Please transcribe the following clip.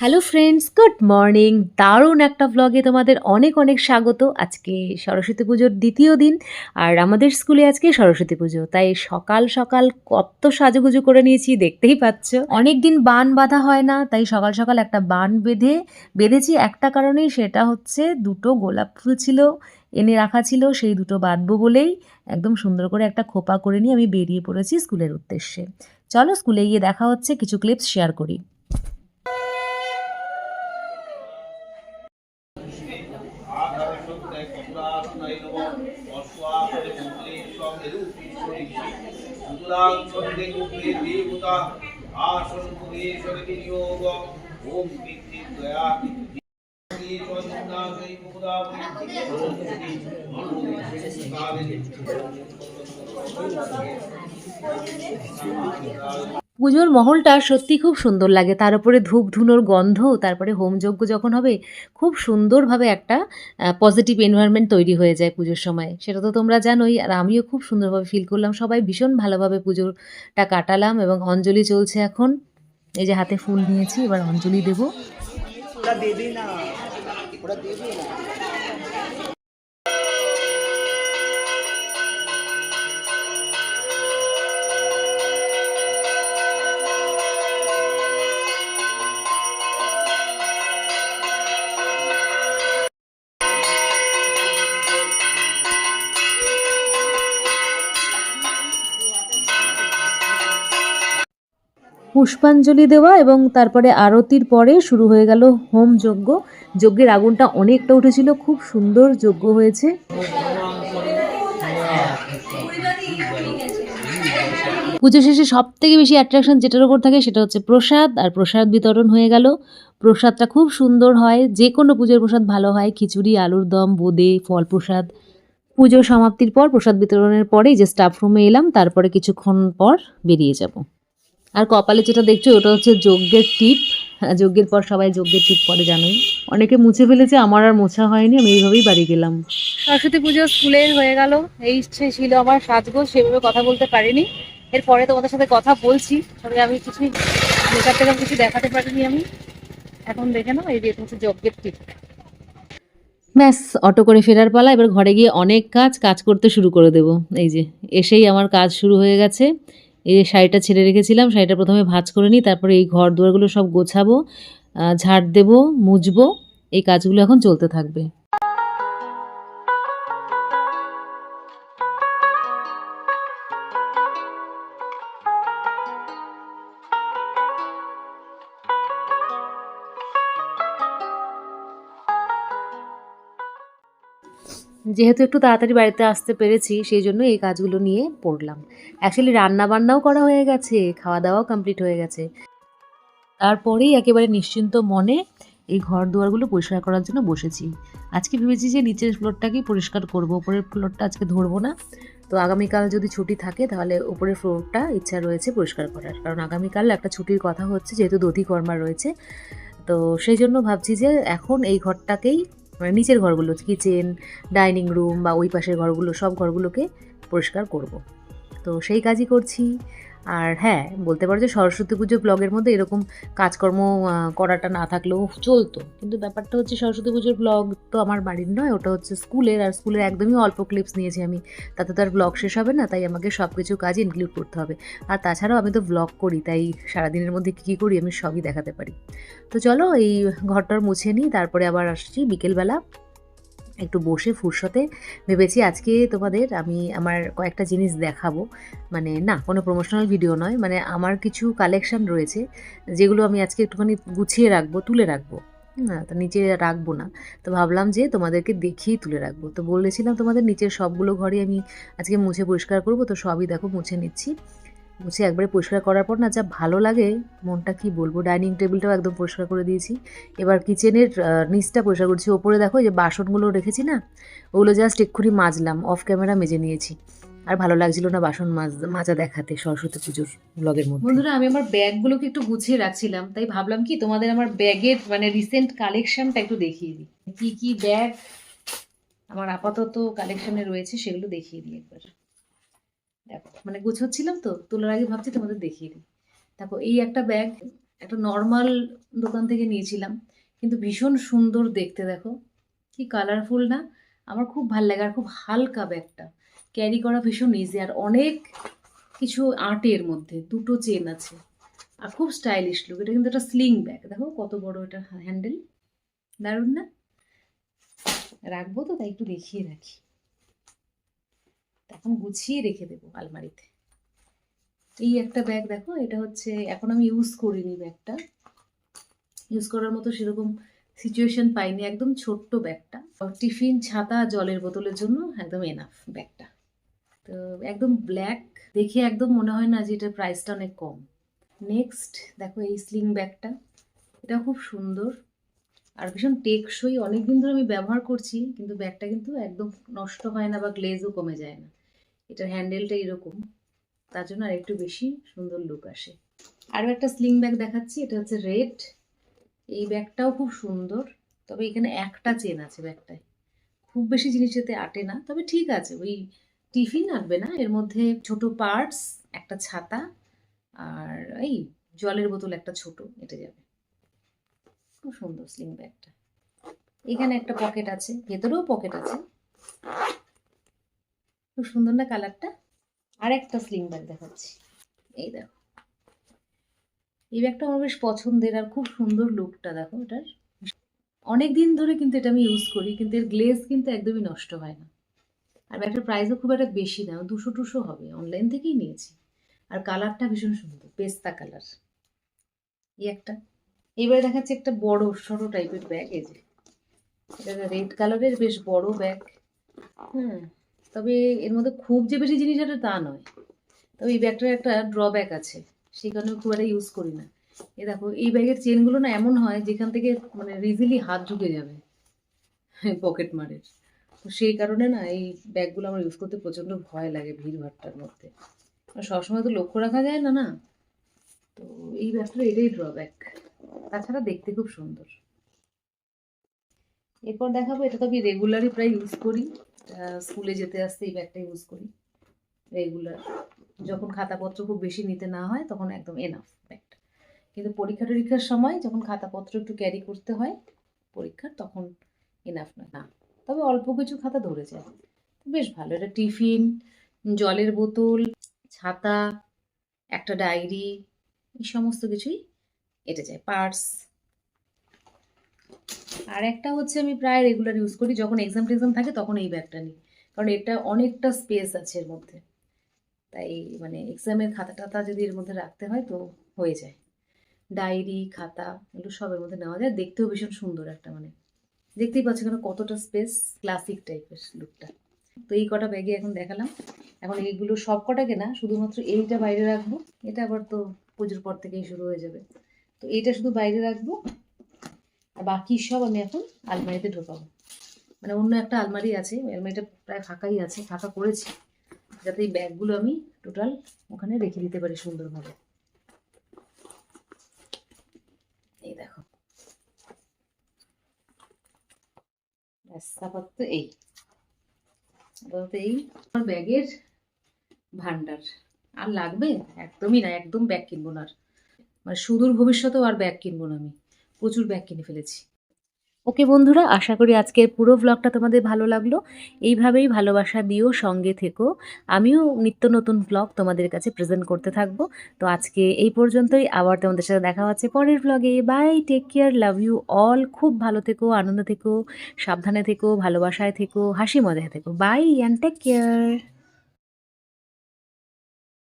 Hello friends good morning দারুণ একটা ব্লগে তোমাদের অনেক অনেক স্বাগত। আজকে সরস্বতী পুজোর দ্বিতীয় দিন আর আমাদের স্কুলে আজকে সরস্বতী পুজো। তাই সকাল সকাল কত সাজুগুজু করে নিয়েছি, দেখতেই পাচ্ছ। অনেক দিন বান বাঁধা হয় না, তাই সকাল সকাল একটা বান বেঁধে, বেঁধেছি। একটা কারণেই সেটা হচ্ছে দুটো গোলাপ ফুল ছিল, এনে রাখা ছিল, সেই দুটো বাঁধবো বলেই একদম সুন্দর করে একটা খোপা করে নিয়ে আমি বেরিয়ে পড়েছি স্কুলের উদ্দেশ্যে। চলো স্কুলে গিয়ে দেখা হচ্ছে, কিছু ক্লিপস শেয়ার করি। আধারসত্যায় কমলাসনায় নমঃ অশ্বাসনে মন্ত্রেশ্বর নিরূপীশ্বরীষি সুতরাং ছন্দে কুপ্রে দেবতা আসন পুরেশ্বরে বিনিয়োগ ওম কীর্তি দয়া পুজোর মহলটা সত্যি খুব সুন্দর লাগে। তার উপরে ধূপ ধুনোর গন্ধ, তারপরে হোমযজ্ঞ যখন হবে, খুব সুন্দরভাবে একটা পজিটিভ এনভায়রনমেন্ট তৈরি হয়ে যায় পুজোর সময়। সেটা তো তোমরা জানোই, আর আমিও খুব সুন্দরভাবে ফিল করলাম। সবাই ভীষণ ভালোভাবে পুজোটা কাটালাম এবং অঞ্জলি চলছে এখন। এই যে হাতে ফুল নিয়েছি, এবার অঞ্জলি দেবো। দেবে না। পুষ্পাঞ্জলি দেওয়া এবং তারপরে আরতির পরে শুরু হয়ে গেল হোম যজ্ঞ। যজ্ঞের আগুনটা অনেকটা উঠেছিল, খুব সুন্দর যজ্ঞ হয়েছে। পুজো শেষে সব থেকে বেশি অ্যাট্রাকশন যেটার উপর থাকে সেটা হচ্ছে প্রসাদ, আর প্রসাদ বিতরণ হয়ে গেল। প্রসাদটা খুব সুন্দর হয়, যে কোনো পুজোর প্রসাদ ভালো হয়। খিচুড়ি, আলুর দম, বোঁদে, ফল প্রসাদ। পুজোর সমাপ্তির পর, প্রসাদ বিতরণের পরেই যে স্টাফ রুমে এলাম, তারপরে কিছুক্ষণ পর বেরিয়ে যাব। আর কপালে যেটা দেখছ ওটা হচ্ছে যজ্ঞের টিপ। হ্যাঁ, যজ্ঞের পর সবাই যজ্ঞের টিপ পরে জানোই। অনেকে মুছে ফেলেছে আমার আর মোছা হয়নি আমি এইভাবেই বাড়ি গেলাম। সরস্বতী পুজো স্কুলের হয়ে গেল। এই ইচ্ছে ছিল আমার সাজগোজ সেভাবে কথা বলতে পারিনি। এরপরে তোমাদের সাথে কথা বলছি। তবে আমি কিছু মেকআপ টেকআপ কিছু দেখাতে পারিনি আমি। এখন দেখে নাও এই যে হচ্ছে যজ্ঞের টিপ। ব্যাস অটো করে ফেরার পালা। এবার ঘরে গিয়ে অনেক কাজ কাজ করতে শুরু করে দেব। এই যে এসেই আমার কাজ শুরু হয়ে গেছে। এই শাড়িটা ছেড়ে রেখেছিলাম, শাড়িটা প্রথমে ভাঁজ করে নিই, তারপরে এই ঘর দুয়ারগুলো সব গোছাবো ঝাড় দেবো, মুছবো, এই কাজগুলো এখন চলতে থাকবে। যেহেতু একটু তাড়াতাড়ি বাড়িতে আসতে পেরেছি, সেই জন্য এই কাজগুলো নিয়ে পড়লাম। অ্যাকচুয়ালি রান্না বান্নাও করা হয়ে গেছে খাওয়া দাওয়াও কমপ্লিট হয়ে গেছে। তারপরেই একেবারে নিশ্চিন্ত মনে এই ঘর দুয়ারগুলো পরিষ্কার করার জন্য বসেছি। আজকে ভেবেছি যে নিচের ফ্লোরটাকেই পরিষ্কার করব ওপরের ফ্লোরটা আজকে ধরবো না। তো আগামীকাল যদি ছুটি থাকে, তাহলে ওপরের ফ্লোরটা ইচ্ছা রয়েছে পরিষ্কার করার। কারণ আগামীকাল একটা ছুটির কথা হচ্ছে, যেহেতু দধি কর্মা রয়েছে। তো সেই জন্য ভাবছি যে এখন এই ঘরটাকেই মানে নিচের ঘরগুলো কিচেন ডাইনিং রুম বা ওই পাশের ঘরগুলো, সব ঘরগুলোকে পরিষ্কার করব। তো সেই কাজই করছি। আর হ্যাঁ বলতে পারো যে সরস্বতী পুজো ব্লগের মধ্যে এরকম কাজকর্ম করাটা না থাকলেও চলতো। কিন্তু ব্যাপারটা হচ্ছে সরস্বতী পুজোর ব্লগ তো আমার বাড়ির নয়, ওটা হচ্ছে স্কুলের। আর স্কুলের একদমই অল্প ক্লিপস নিয়েছি আমি। তাতে তো আর ব্লগ শেষ হবে না, তাই আমাকে সব কিছু কাজ ইনক্লুড করতে হবে। আর তাছাড়াও আমি তো ব্লগ করি, তাই সারাদিনের মধ্যে কী কী করি আমি সবই দেখাতে পারি। তো চলো এই ঘরটার মুছে নিই, তারপরে আবার আসছি বিকেলবেলা। একটু বসে ফুরসতে ভেবেছি আজকে তোমাদের আমি আমার কয়েকটা জিনিস দেখাবো। মানে না, কোনো প্রমোশনাল ভিডিও নয় মানে আমার কিছু কালেকশন রয়েছে, যেগুলো আমি আজকে একটুখানি গুছিয়ে রাখব, তুলে রাখব। না, তো নিচে রাখব না। তো ভাবলাম যে তোমাদেরকে দেখিয়েই তুলে রাখব। তো বলেছিলাম তোমাদের নিচের সবগুলো ঘরে আমি আজকে মুছে পরিষ্কার করব, তো সবই দেখো মুছে নিচ্ছি। মুছে একবারে পরিষ্কার করার পর না যা ভালো লাগে, মনটা কি বলব? ডাইনিং টেবিলটাও একদম পরিষ্কার করে দিয়েছি। এবার কিচেনের নিচটা পরিষ্কার করছি। ওপরে দেখো যে বাসনগুলো রেখেছি না, ওগুলো জাস্ট এক্ষুনি মাজলাম অফ ক্যামেরা মেজে নিয়েছি। আর ভালো লাগছিল না বাসন মাজ দেখাতে সরস্বতী পুজোর ব্লগের মধ্যে। বন্ধুরা, আমি আমার ব্যাগগুলোকে একটু গুছিয়ে রাখছিলাম, তাই ভাবলাম কি তোমাদের আমার ব্যাগের মানে রিসেন্ট কালেকশনটা একটু দেখিয়ে দিই। কি কি ব্যাগ আমার আপাতত কালেকশনে রয়েছে সেগুলো দেখিয়ে দিই একবার। মানে গুছোচ্ছিলাম তো, তোলার আগে ভাবছি তোমাদের দেখিয়ে দিই। দেখো, এই একটা ব্যাগ একটা নর্মাল দোকান থেকে নিয়েছিলাম, কিন্তু ভীষণ সুন্দর দেখতে দেখো। কি কালারফুল না? আমার খুব ভালো লাগে আর খুব হালকা ব্যাগটা ক্যারি করা ভীষণ ইজি আর অনেক কিছু আর্টের মধ্যে, দুটো চেন আছে। আর খুব স্টাইলিশ লুক এটা কিন্তু একটা স্লিং ব্যাগ দেখো, কত বড় এটা হ্যান্ডেল দারুণ না? রাখব তো, তাই একটু দেখিয়ে রাখি। এখন গুছিয়ে রেখে দেবো আলমারিতে। এই একটা ব্যাগ দেখো, এটা হচ্ছে, এখন আমি ইউজ করিনি ব্যাগটা ইউজ করার মতো সেরকম সিচুয়েশন পাইনি, একদম ছোট্ট ব্যাগটা টিফিন ছাতা, জলের বোতলের জন্য একদম এনাফ ব্যাগটা তো একদম ব্ল্যাক দেখে একদম মনে হয় না যে এটার প্রাইসটা অনেক কম। নেক্সট দেখো এই স্লিং ব্যাগটা এটা খুব সুন্দর। আর ভীষণ টেকসই অনেক দিন ধরে আমি ব্যবহার করছি, কিন্তু ব্যাগটা কিন্তু একদম নষ্ট হয় না বা গ্লেজও কমে যায় না। এটার হ্যান্ডেলটা এরকম। তার জন্য আর একটু বেশি সুন্দর লুক আসে। আরও একটা স্লিং ব্যাগ দেখাচ্ছি, এটা হচ্ছে রেড এই ব্যাগটাও খুব সুন্দর, তবে এখানে একটা চেন আছে ব্যাগটায় খুব বেশি জিনিস এতে আটে না, তবে ঠিক আছে, ওই টিফিন আটবে না। এর মধ্যে ছোট পার্টস একটা ছাতা, আর এই জলের বোতল একটা ছোট, এটা যাবে। খুব সুন্দর স্লিং ব্যাগটা এখানে একটা পকেট আছে, ভেতরেও পকেট আছে। খুব সুন্দর না কালারটা? আর একটা স্লিং ব্যাগ দেখাচ্ছি। এই দেখো। এই ব্যাগটা আমার বেশ পছন্দের আর খুব সুন্দর লুকটা দেখো এটার। অনেক দিন ধরে কিন্তু এটা আমি ইউজ করি, কিন্তু এর গ্লেজ কিন্তু একদমই নষ্ট হয় না। আর ব্যাগটার প্রাইসও খুব একটা বেশি না, দুশো টুশো হবে। অনলাইন থেকেই নিয়েছি। আর কালারটা ভীষণ সুন্দর, পেস্তা কালার। এই একটা। এবারে দেখাচ্ছে একটা বড়, ছোট টাইপের ব্যাগ এই যে। এটা রেড কালারের বেশ বড় ব্যাগ হ্যাঁ তবে এর মধ্যে খুব যে বেশি জিনিস আছে তা নয়। তবে এই ব্যাগটার একটা ড্রব্যাক আছে, সেই কারণে খুব একটা ইউজ করি না। এ দেখো, এই ব্যাগের চেনগুলো না এমন হয়, যেখান থেকে মানে ইজিলি হাত ঢুকে যাবে পকেট মারের। তো সেই কারণে না এই ব্যাগগুলো আমার ইউজ করতে প্রচণ্ড ভয় লাগে ভিড় ভাট্টার মধ্যে সবসময় তো লক্ষ্য রাখা যায় না না। তো এই ব্যাগটার এটাই ড্রব্যাক তাছাড়া দেখতে খুব সুন্দর। এরপর দেখাবো, এটা তো আমি রেগুলারই প্রায় ইউজ করি। স্কুলে যেতে আসতে এই ব্যাগটা ইউজ করি। রেগুলার যখন খাতাপত্র খুব বেশি নিতে না হয়, তখন একদম এনাফ ব্যাগটা কিন্তু পরীক্ষা টরীক্ষার সময় যখন খাতাপত্র একটু ক্যারি করতে হয়, পরীক্ষার, তখন এনাফ নয়। না, তবে অল্প কিছু খাতা ধরে যায়। বেশ ভালো। এটা টিফিন, জলের বোতল, ছাতা, একটা ডায়েরি এই সমস্ত কিছুই এটা যায়। পার্স আর একটা হচ্ছে আমি প্রায় রেগুলার ইউজ করি, যখন এক্সাম টেক্সাম থাকে তখন এই ব্যাগটা নিই। কারণ এটা অনেকটা স্পেস আছে এর মধ্যে। তাই মানে এক্সামের খাতা টাতা যদি এর মধ্যে রাখতে হয় তো হয়ে যায়। ডায়েরি খাতা এগুলো সব এর মধ্যে নেওয়া যায়। দেখতেও ভীষণ সুন্দর একটা মানে। দেখতেই পাচ্ছি কেন কতটা স্পেস ক্লাসিক টাইপের লুকটা তো এই কটা ব্যাগে এখন দেখালাম। এখন এইগুলো সব কটাকে না শুধুমাত্র এইটা বাইরে রাখব। এটা আবার তো পুজোর পর থেকেই শুরু হয়ে যাবে। তো এইটা শুধু বাইরে রাখব। বাকি সব আমি এখন আলমারিতে ঢোকাবো। মানে অন্য একটা আলমারি আছে আলমারিটা প্রায় ফাঁকাই আছে, ফাঁকা করেছি, যাতে এই ব্যাগগুলো আমি টোটাল ওখানে রেখে দিতে পারি সুন্দরভাবে। এই দেখো। ব্যাস, আপাতত এই। এই আমার ব্যাগের ভান্ডার আর লাগবে? একদমই না, একদম ব্যাগ কিনবো না আর। মানে সুদূর ভবিষ্যতেও আর ব্যাগ কিনবো না আমি। প্রচুর ব্যাগ কিনে ফেলেছি। ওকে বন্ধুরা, আশা করি আজকের পুরো ব্লগটা তোমাদের ভালো লাগল। এইভাবেই ভালোবাসা দিও, সঙ্গে থেকো। আমিও নিত্য নতুন ব্লগ তোমাদের কাছে প্রেজেন্ট করতে থাকব। তো আজকে এই পর্যন্তই। আবার তোমাদের সাথে দেখা হচ্ছে পরের ব্লগে bye take care love you all খুব ভালো থেকো, আনন্দ থেকো, সাবধানে থেকো, ভালোবাসায় থেকো, হাসি মজায় থেকো। By and take care